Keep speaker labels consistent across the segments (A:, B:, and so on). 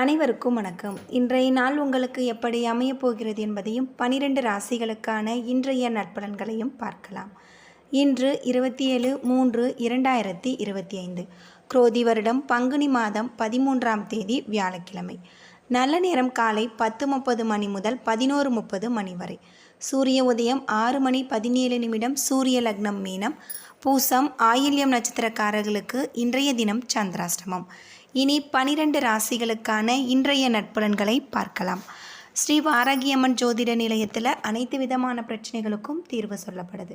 A: அனைவருக்கும் வணக்கம். இன்றைய நாள் உங்களுக்கு எப்படி அமையப் போகிறது என்பதையும் பனிரெண்டு ராசிகளுக்கான இன்றைய நட்பலன்களையும் பார்க்கலாம். இன்று இருபத்தி ஏழு மூன்று இரண்டாயிரத்தி இருபத்தி ஐந்து குரோதி வருடம் பங்குனி மாதம் பதிமூன்றாம் தேதி வியாழக்கிழமை. நல்ல நேரம் காலை பத்து முப்பது மணி முதல் பதினோரு முப்பது மணி வரை. சூரிய உதயம் ஆறு மணி பதினேழு நிமிடம் சூரிய லக்னம் மீனம். பூசம் ஆயில்யம் நட்சத்திரக்காரர்களுக்கு இன்றைய தினம் சந்திராஷ்டமம். இனி பனிரெண்டு ராசிகளுக்கான இன்றைய நட்புலன்களை பார்க்கலாம். ஸ்ரீ வாராகியம்மன் ஜோதிட நிலையத்தில் அனைத்து விதமான பிரச்சனைகளுக்கும் தீர்வு சொல்லப்படுது.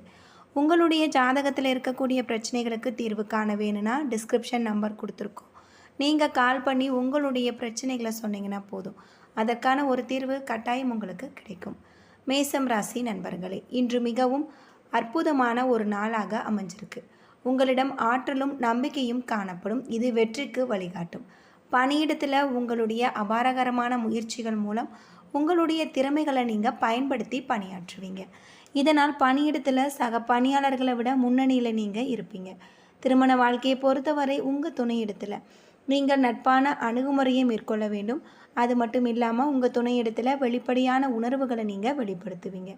A: உங்களுடைய ஜாதகத்தில் இருக்கக்கூடிய பிரச்சனைகளுக்கு தீர்வு காண வேணும்னா டிஸ்கிரிப்ஷன் நம்பர் கொடுத்துருக்கோம். நீங்கள் கால் பண்ணி உங்களுடைய பிரச்சனைகளை சொன்னீங்கன்னா போதும். அதற்கான ஒரு தீர்வு கட்டாயம் உங்களுக்கு கிடைக்கும். மேசம் ராசி நண்பர்களே இன்று மிகவும் அற்புதமான ஒரு நாளாக அமைஞ்சிருக்கு. உங்களிடம் ஆற்றலும் நம்பிக்கையும் காணப்படும். இது வெற்றிக்கு வழிகாட்டும். பணியிடத்தில் உங்களுடைய அபாரகரமான முயற்சிகள் மூலம் உங்களுடைய திறமைகளை நீங்கள் பயன்படுத்தி பணியாற்றுவீங்க. இதனால் பணியிடத்தில் சக பணியாளர்களை விட முன்னணியில் நீங்கள் இருப்பீங்க. திருமண வாழ்க்கையை பொறுத்தவரை உங்கள் துணையிடத்தில் நீங்கள் நட்பான அணுகுமுறையை மேற்கொள்ள வேண்டும். அது மட்டும் இல்லாமல் உங்கள் துணையிடத்தில் வெளிப்படையான உணர்வுகளை நீங்கள் வெளிப்படுத்துவீங்க.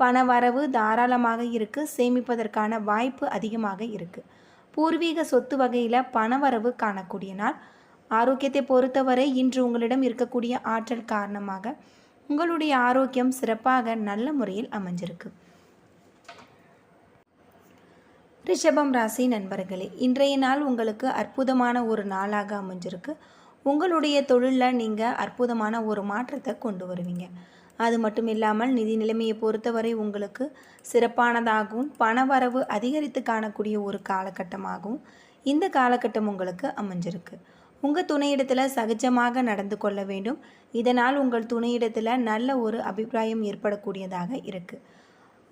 A: பண வரவு தாராளமாக இருக்குது சேமிப்பதற்கான வாய்ப்பு அதிகமாக இருக்குது பூர்வீக சொத்து வகையில் பணவரவு காணக்கூடிய நாள். ஆரோக்கியத்தை பொறுத்தவரை இன்று உங்களிடம் இருக்கக்கூடிய ஆற்றல் காரணமாக உங்களுடைய ஆரோக்கியம் சிறப்பாக நல்ல முறையில் அமைஞ்சிருக்கு. ரிஷபம் ராசி நண்பர்களே இன்றைய நாள் உங்களுக்கு அற்புதமான ஒரு நாளாக அமைஞ்சிருக்கு. உங்களுடைய தொழிலில் நீங்கள் அற்புதமான ஒரு மாற்றத்தை கொண்டு வருவீங்க. அது மட்டும் இல்லாமல் நிதி நிலைமையை பொறுத்தவரை உங்களுக்கு சிறப்பானதாகவும் பணவரவு அதிகரித்து காணக்கூடிய ஒரு காலகட்டமாகவும் இந்த காலகட்டம் உங்களுக்கு அமைஞ்சிருக்கு. உங்கள் துணையிடத்தில் சகஜமாக நடந்து கொள்ள வேண்டும். இதனால் உங்கள் துணையிடத்தில் நல்ல ஒரு அபிப்பிராயம் ஏற்படக்கூடியதாக இருக்குது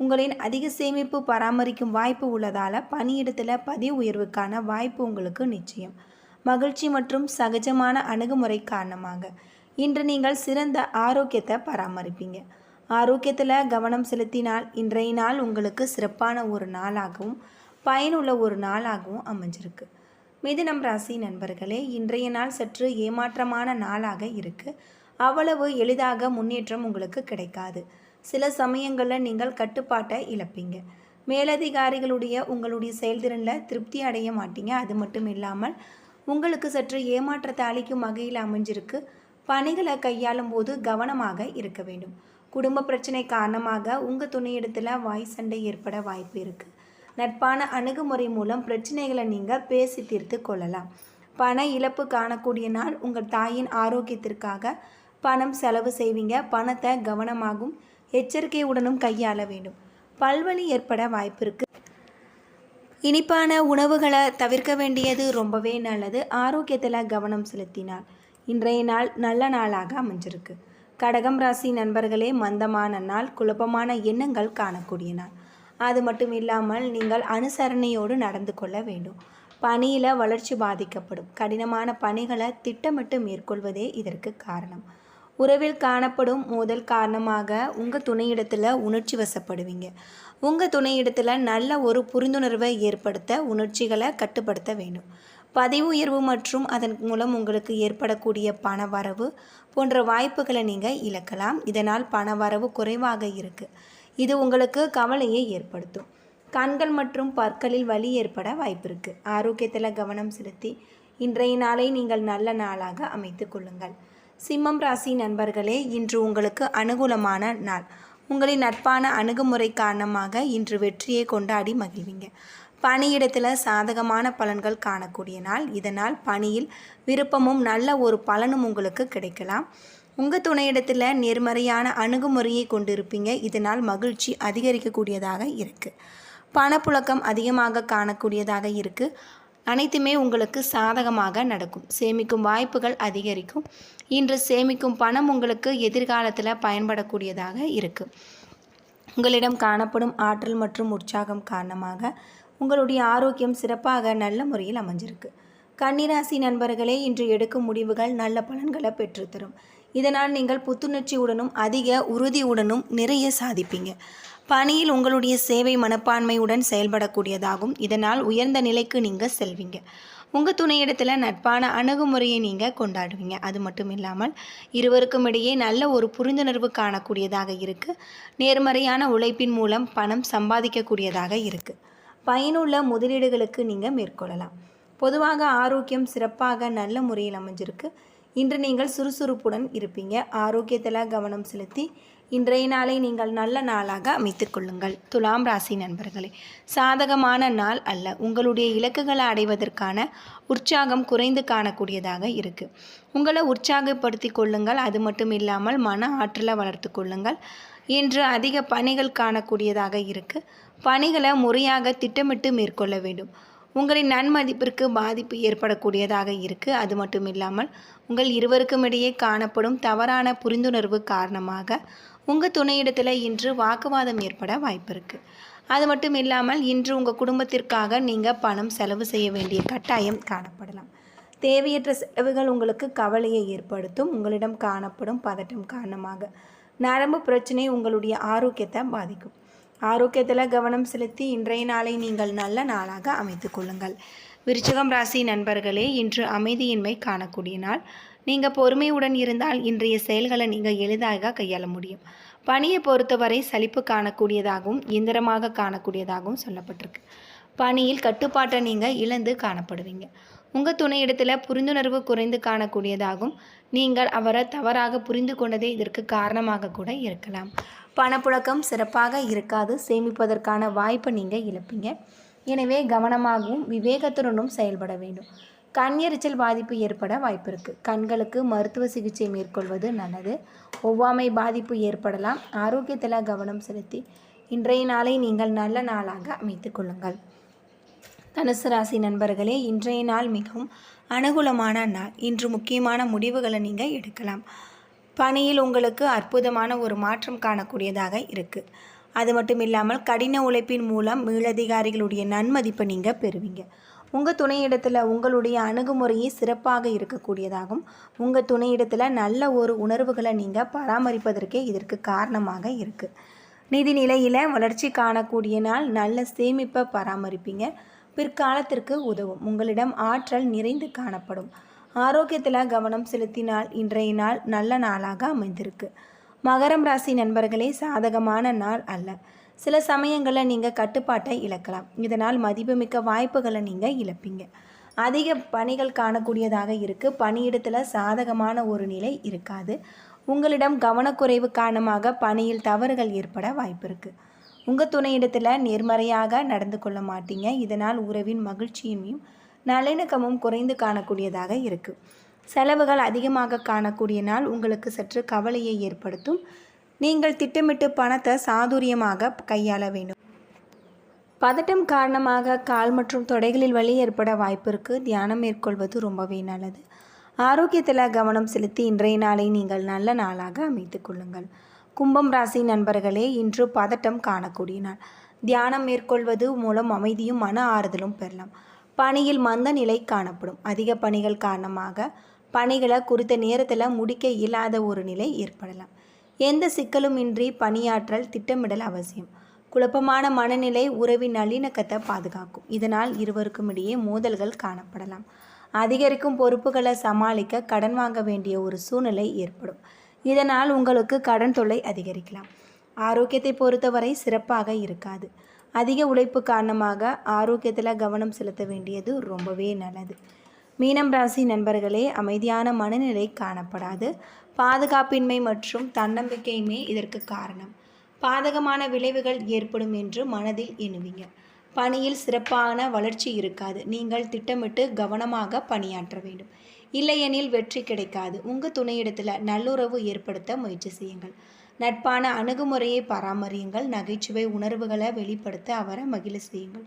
A: உங்களின் அதிக சேமிப்பு பராமரிக்கும் வாய்ப்பு உள்ளதால் பணியிடத்தில் பதிவு உயர்வுக்கான வாய்ப்பு உங்களுக்கு நிச்சயம். மகிழ்ச்சி மற்றும் சகஜமான அணுகுமுறை காரணமாக இன்று நீங்கள் சிறந்த ஆரோக்கியத்தை பராமரிப்பீங்க. ஆரோக்கியத்தில் கவனம் செலுத்தினால் இன்றைய நாள் உங்களுக்கு சிறப்பான ஒரு நாளாகவும் பயனுள்ள ஒரு நாளாகவும் அமைஞ்சிருக்கு. மிதுனம் ராசி நண்பர்களே இன்றைய நாள் சற்று ஏமாற்றமான நாளாக இருக்குது அவ்வளவு எளிதாக முன்னேற்றம் உங்களுக்கு கிடைக்காது. சில சமயங்களில் நீங்கள் கட்டுப்பாட்டை இழப்பீங்க. மேலதிகாரிகளுடைய உங்களுடைய செயல்திறனில் திருப்தி அடைய மாட்டீங்க. அது மட்டும் இல்லாமல் உங்களுக்கு சற்று ஏமாற்றத்தை அளிக்கும் வகையில் அமைஞ்சிருக்கு. பணிகளை கையாளும் போது கவனமாக இருக்க வேண்டும். குடும்ப பிரச்சனை காரணமாக உங்கள் துணையிடத்தில் வாய் சண்டை ஏற்பட வாய்ப்பு இருக்குது நட்பான அணுகுமுறை மூலம் பிரச்சனைகளை நீங்கள் பேசி தீர்த்து கொள்ளலாம். பண இழப்பு காணக்கூடிய நாள் உங்கள் தாயின் ஆரோக்கியத்திற்காக பணம் செலவு செய்வீங்க. பணத்தை கவனமாகவும் எச்சரிக்கையுடனும் கையாள வேண்டும். பல்வலி ஏற்பட வாய்ப்பு இருக்குது இனிப்பான உணவுகளை தவிர்க்க வேண்டியது ரொம்பவே நல்லது. ஆரோக்கியத்தில் கவனம் செலுத்தினால். இன்றைய நாள் நல்ல நாளாக அமைஞ்சிருக்கு. கடகம் ராசி நண்பர்களே மந்தமான நாள் குழப்பமான எண்ணங்கள் காணக்கூடிய நாள். அது மட்டும் இல்லாமல் நீங்கள் அனுசரணையோடு நடந்து கொள்ள வேண்டும். பணியில் வளர்ச்சி பாதிக்கப்படும். கடினமான பணிகளை திட்டமிட்டு மேற்கொள்வதே இதற்கு காரணம். உறவில் காணப்படும் மோதல் காரணமாக உங்கள் துணையிடத்தில் உணர்ச்சி வசப்படுவீங்க. உங்கள் துணையிடத்தில் நல்ல ஒரு புரிந்துணர்வை ஏற்படுத்த உணர்ச்சிகளை கட்டுப்படுத்த வேண்டும். பதவி உயர்வு மற்றும் அதன் மூலம் உங்களுக்கு ஏற்படக்கூடிய பண வரவு போன்ற வாய்ப்புகளை நீங்கள் இழக்கலாம். இதனால் பண வரவு குறைவாக இருக்குது இது உங்களுக்கு கவலையை ஏற்படுத்தும். கண்கள் மற்றும் பற்களில் வலி ஏற்பட வாய்ப்பு இருக்குது ஆரோக்கியத்தில் கவனம் செலுத்தி இன்றைய நாளை நீங்கள் நல்ல நாளாக அமைத்து கொள்ளுங்கள். சிம்மம் ராசி நண்பர்களே இன்று உங்களுக்கு அனுகூலமான நாள். உங்களின் நட்பான அணுகுமுறை காரணமாக இன்று வெற்றியை கொண்டாடி மகிழ்வீங்க. பணியிடத்தில் சாதகமான பலன்கள் காணக்கூடிய நாள். இதனால் பணியில் விருப்பமும் நல்ல ஒரு பலனும் உங்களுக்கு கிடைக்கலாம். உங்கள் துணையிடத்தில் நேர்மறையான அணுகுமுறையை கொண்டிருப்பீங்க. இதனால் மகிழ்ச்சி அதிகரிக்கக்கூடியதாக இருக்குது பணப்புழக்கம் அதிகமாக காணக்கூடியதாக இருக்குது அனைத்துமே உங்களுக்கு சாதகமாக நடக்கும். சேமிக்கும் வாய்ப்புகள் அதிகரிக்கும். இன்று சேமிக்கும் பணம் உங்களுக்கு எதிர்காலத்தில் பயன்படக்கூடியதாக இருக்குது உங்களிடம் காணப்படும் ஆற்றல் மற்றும் உற்சாகம் காரணமாக உங்களுடைய ஆரோக்கியம் சிறப்பாக நல்ல முறையில் அமைஞ்சிருக்கு. கன்னிராசி நண்பர்களே இன்று எடுக்கும் முடிவுகள் நல்ல பலன்களை பெற்றுத்தரும். இதனால் நீங்கள் புத்துணர்ச்சியுடனும் அதிக உறுதியுடனும் நிறைய சாதிப்பீங்க. பணியில் உங்களுடைய சேவை மனப்பான்மையுடன் செயல்படக்கூடியதாகும். இதனால் உயர்ந்த நிலைக்கு நீங்கள் செல்வீங்க. உங்கள் துணையிடத்தில் நட்பான அணுகுமுறையை நீங்கள் கொண்டாடுவீங்க. அது மட்டும் இல்லாமல் இருவருக்கும் இடையே நல்ல ஒரு புரிந்துணர்வு காணக்கூடியதாக இருக்குது நேர்மறையான உழைப்பின் மூலம் பணம் சம்பாதிக்கக்கூடியதாக இருக்குது பயனுள்ள முதலீடுகளுக்கு நீங்கள் மேற்கொள்ளலாம். பொதுவாக ஆரோக்கியம் சிறப்பாக நல்ல முறையில் அமைஞ்சிருக்கு. இன்று நீங்கள் சுறுசுறுப்புடன் இருப்பீங்க. ஆரோக்கியத்தில் கவனம் செலுத்தி இன்றைய நாளை நீங்கள் நல்ல நாளாக அமைத்து கொள்ளுங்கள். துலாம் ராசி நண்பர்களே சாதகமான நாள் அல்ல. உங்களுடைய இலக்குகளை அடைவதற்கான உற்சாகம் குறைந்து காணக்கூடியதாக இருக்குது உங்களை உற்சாகப்படுத்தி கொள்ளுங்கள். அது மட்டும் இல்லாமல் மன ஆற்றலை வளர்த்து கொள்ளுங்கள். இன்று அதிக பணிகள் காணக்கூடியதாக இருக்குது பணிகளை முறையாக திட்டமிட்டு மேற்கொள்ள வேண்டும். உங்களின் நன்மதிப்பிற்கு பாதிப்பு ஏற்படக்கூடியதாக இருக்குது அது மட்டும் இல்லாமல் உங்கள் இருவருக்கும் இடையே காணப்படும் தவறான புரிந்துணர்வு காரணமாக உங்கள் துணையிடத்தில் இன்று வாக்குவாதம் ஏற்பட வாய்ப்பு இருக்குது அது மட்டும் இல்லாமல் இன்று உங்கள் குடும்பத்திற்காக நீங்கள் பணம் செலவு செய்ய வேண்டிய கட்டாயம் காணப்படலாம். தேவையற்ற செலவுகள் உங்களுக்கு கவலையை ஏற்படுத்தும். உங்களிடம் காணப்படும் பதட்டம் காரணமாக நரம்பு பிரச்சனை உங்களுடைய ஆரோக்கியத்தை பாதிக்கும். ஆரோக்கியத்தில் கவனம் செலுத்தி இன்றைய நாளை நீங்கள் நல்ல நாளாக அமைத்து கொள்ளுங்கள். விருச்சகம் ராசி நண்பர்களே இன்று அமைதியின்மை காணக்கூடிய நாள். நீங்கள் பொறுமையுடன் இருந்தால் இன்றைய செயல்களை நீங்கள் எளிதாக கையாள முடியும். பணியை பொறுத்தவரை சலிப்பு காணக்கூடியதாகவும் இயந்திரமாக காணக்கூடியதாகவும் சொல்லப்பட்டிருக்கு. பணியில் கட்டுப்பாட்டை நீங்கள் இழந்து காணப்படுவீங்க. உங்கள் துணையிடத்தில் புரிந்துணர்வு குறைந்து காணக்கூடியதாகும். நீங்கள் அவரை தவறாக புரிந்து கொண்டதே இதற்கு காரணமாக கூட இருக்கலாம். பணப்புழக்கம் சிறப்பாக இருக்காது. சேமிப்பதற்கான வாய்ப்பை நீங்கள் இழப்பீங்க. எனவே கவனமாகவும் விவேகத்துடனும் செயல்பட வேண்டும். கண் எரிச்சல் பாதிப்பு ஏற்பட வாய்ப்பு இருக்குது கண்களுக்கு மருத்துவ சிகிச்சை மேற்கொள்வது நல்லது. ஒவ்வாமை பாதிப்பு ஏற்படலாம். ஆரோக்கியத்தில் கவனம் செலுத்தி இன்றைய நாளை நீங்கள் நல்ல நாளாக அமைத்து கொள்ளுங்கள். தனுசு ராசி நண்பர்களே இன்றைய நாள் மிகவும் அனுகூலமான நாள். இன்று முக்கியமான முடிவுகளை நீங்கள் எடுக்கலாம். பணியில் உங்களுக்கு அற்புதமான ஒரு மாற்றம் காணக்கூடியதாக இருக்குது அது மட்டும் இல்லாமல் கடின உழைப்பின் மூலம் மேலதிகாரிகளுடைய நன்மதிப்பை நீங்கள் பெறுவீங்க. உங்கள் துணையிடத்தில் உங்களுடைய அணுகுமுறையே சிறப்பாக இருக்கக்கூடியதாகும் உங்கள் துணையிடத்தில் நல்ல ஒரு உணர்வுகளை நீங்கள் பராமரிப்பதற்கே இதற்கு காரணமாக இருக்குது நிதி நிலையில் வளர்ச்சி காணக்கூடிய நாள். நல்ல சேமிப்பை பராமரிப்பீங்க. பிற்காலத்திற்கு உதவும். உங்களிடம் ஆற்றல் நிறைந்து காணப்படும். ஆரோக்கியத்தில் கவனம் செலுத்தினால் இன்றைய நாள் நல்ல நாளாக அமைந்திருக்கு. மகரம் ராசி நண்பர்களே சாதகமான நாள் அல்ல. சில சமயங்களில் நீங்கள் கட்டுப்பாட்டை இழக்கலாம். இதனால் மதிப்புமிக்க வாய்ப்புகளை நீங்கள் இழப்பீங்க. அதிக பணிகள் காணக்கூடியதாக இருக்குது பணியிடத்தில் சாதகமான ஒரு நிலை இருக்காது. உங்களிடம் கவனக்குறைவு காரணமாக பணியில் தவறுகள் ஏற்பட வாய்ப்பு இருக்குது உங்கள் துணையிடத்தில் நேர்மறையாக நடந்து கொள்ள மாட்டீங்க. இதனால் உறவின் மகிழ்ச்சியையும் நல்லிணக்கமும் குறைந்து காணக்கூடியதாக இருக்குது செலவுகள் அதிகமாக காணக்கூடிய நாள் உங்களுக்கு சற்று கவலையை ஏற்படுத்தும். நீங்கள் திட்டமிட்டு பணத்தை சாதுரியமாக கையாள வேண்டும். பதட்டம் காரணமாக கால் மற்றும் தொடைகளில் வலி ஏற்பட வாய்ப்பு இருக்குது தியானம் மேற்கொள்வது ரொம்பவே நல்லது. ஆரோக்கியத்தில் கவனம் செலுத்தி இன்றைய நாளை நீங்கள் நல்ல நாளாக அமைத்து கொள்ளுங்கள். கும்பம் ராசி நண்பர்களே இன்று பதட்டம் காணக்கூடிய நாள் தியானம் மேற்கொள்வது மூலம் அமைதியும் மன ஆறுதலும் பெறலாம். பணியில் மந்த நிலை காணப்படும். அதிக பணிகள் காரணமாக பணிகளை குறித்த நேரத்தில் முடிக்க இயலாத ஒரு நிலை ஏற்படலாம். எந்த சிக்கலும் இன்றி பணியாற்றல் திட்டமிடல் அவசியம். குழப்பமான மனநிலை உறவின் நல்லிணக்கத்தை பாதுகாக்கும். இதனால் இருவருக்கும் இடையே மோதல்கள் காணப்படலாம். அதிகரிக்கும் பொறுப்புகளை சமாளிக்க கடன் வாங்க வேண்டிய ஒரு சூழ்நிலை ஏற்படும். இதனால் உங்களுக்கு கடன் தொல்லை அதிகரிக்கலாம். ஆரோக்கியத்தை பொறுத்தவரை சிறப்பாக இருக்காது. அதிக உழைப்பு காரணமாக ஆரோக்கியத்தில் கவனம் செலுத்த வேண்டியது ரொம்பவே நல்லது. மீனம் ராசி நண்பர்களே அமைதியான மனநிலை காணப்படாது. பாதுகாப்பின்மை மற்றும் தன்னம்பிக்கையுமே இதற்கு காரணம். பாதகமான விளைவுகள் ஏற்படும் என்று மனதில் எண்ணுவீங்க. பணியில் சிறப்பான வளர்ச்சி இருக்காது. நீங்கள் திட்டமிட்டு கவனமாக பணியாற்ற வேண்டும். இல்லையெனில் வெற்றி கிடைக்காது. உங்கள் துணையிடத்தில் நல்லுறவு ஏற்படுத்த முயற்சி செய்யுங்கள். நட்பான அணுகுமுறையை பராமரியுங்கள். நகைச்சுவை உணர்வுகளை வெளிப்படுத்த அவரை மகிழ செய்யுங்கள்.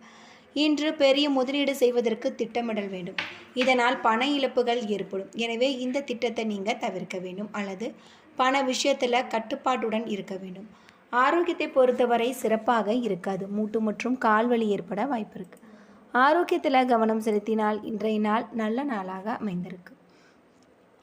A: இன்று பெரிய முதலீடு செய்வதற்கு திட்டமிடல் வேண்டும். இதனால் பண இழப்புகள் ஏற்படும். எனவே இந்த திட்டத்தை நீங்கள் தவிர்க்க வேண்டும். அல்லது பண விஷயத்தில் கட்டுப்பாட்டுடன் இருக்க வேண்டும். ஆரோக்கியத்தை பொறுத்தவரை சிறப்பாக இருக்காது. மூட்டு மற்றும் கால்வலி ஏற்பட வாய்ப்பு இருக்குது ஆரோக்கியத்தில் கவனம் செலுத்தினால் இன்றைய நாள் நல்ல நாளாக அமைந்திருக்கு.